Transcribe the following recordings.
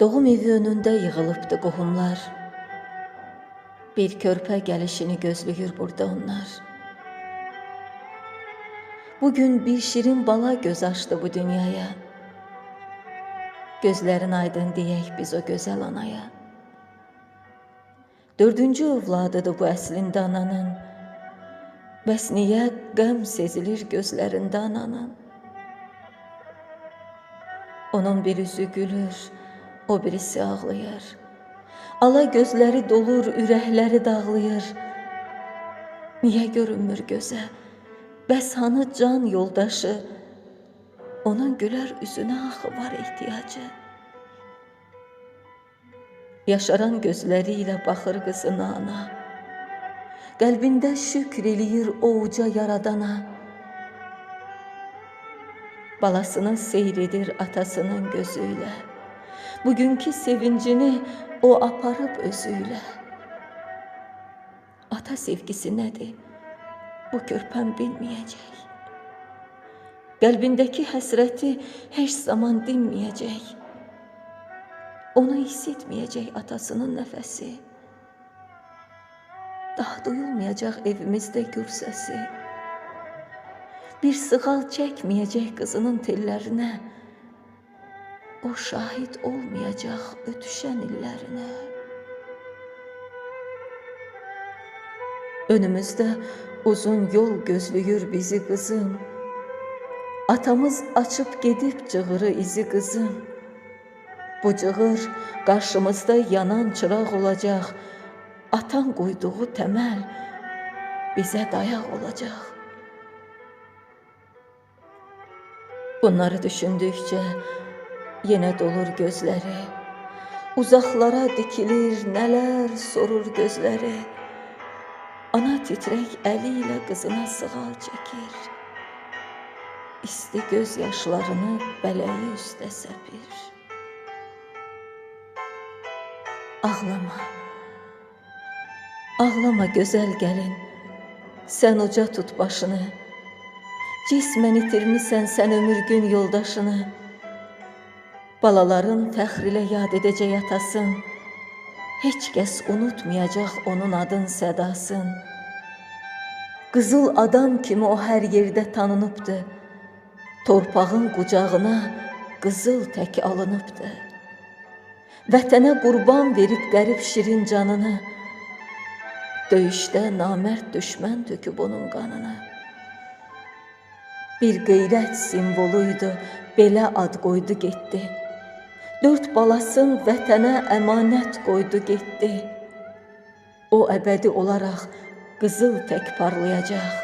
Doğum evi önündə yığılıbdı qohumlar. Bir körpə gəlişini gözləyir burada onlar. Bugün bir şirin bala göz açdı bu dünyaya. Gözlərin aydın deyək biz o gözəl anaya. Dördüncü övladıdır bu əslində ananın. Bəs niyə qəm sezilir gözlərində ananın? Onun bir üzü gülür, o birisi ağlayır. Ala gözləri dolur, ürəkləri dağlayır. Niyə görünmür gözə? Bəs hanı can yoldaşı? Onun gülər üzünə axı var ehtiyacı. Yaşaran gözləri ilə baxır qızına ana. Qəlbində şükr eləyir o uca yaradana. Balasını seyr edir atasının gözüyle. Bugünkü sevincini o aparıb özüyle. Ata sevgisi nədir? Bu körpəm bilməyəcək. Qəlbindəki həsrəti heç zaman dinməyəcək. Onu hiss etməyəcək atasının nəfəsi. Daha duyulmayacaq evimizdə gür səsi. Bir sığal çəkməyəcək qızının tellərinə. O şahid olmayacaq ötüşən illərinə. Önümüzdə uzun yol gözləyir bizi qızım. Atamız açıb gedib cığırı izi qızım. Bu cığır qarşımızda yanan çıraq olacaq. Atan qoyduğu təməl bizə dayaq olacaq. Bunları düşündükcə yenə dolur gözləri. Uzaqlara dikilir, nələr sorur gözləri. Ana titrək əli ilə qızına sığal çəkir. İsti göz yaşlarını bələyi üstə səpir. Ağlama. Ağlama gözəl gəlin. Sən uca tut başını. Cismən itirmisən sən ömür gün yoldaşını. Balaların fəxr ilə yad edəcək atasın. Heç kəs unutmayacaq onun adın sədasın. Qızıl adam kimi o hər yerdə tanınıbdı. Torpağın qucağına qızıl tək alınıbdı. Vətənə qurban verib qərib şirin canını. Döyüşdə namərd düşmən töküb onun qanını. Bir qeyrət simvoluydu, belə ad qoydu getdi. Dörd balasın vətənə əmanət qoydu getdi. O əbədi olaraq qızıl tək parlayacaq.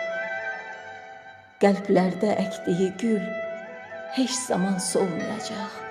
Qəlblərdə əkdiyi gül heç zaman solmayacaq.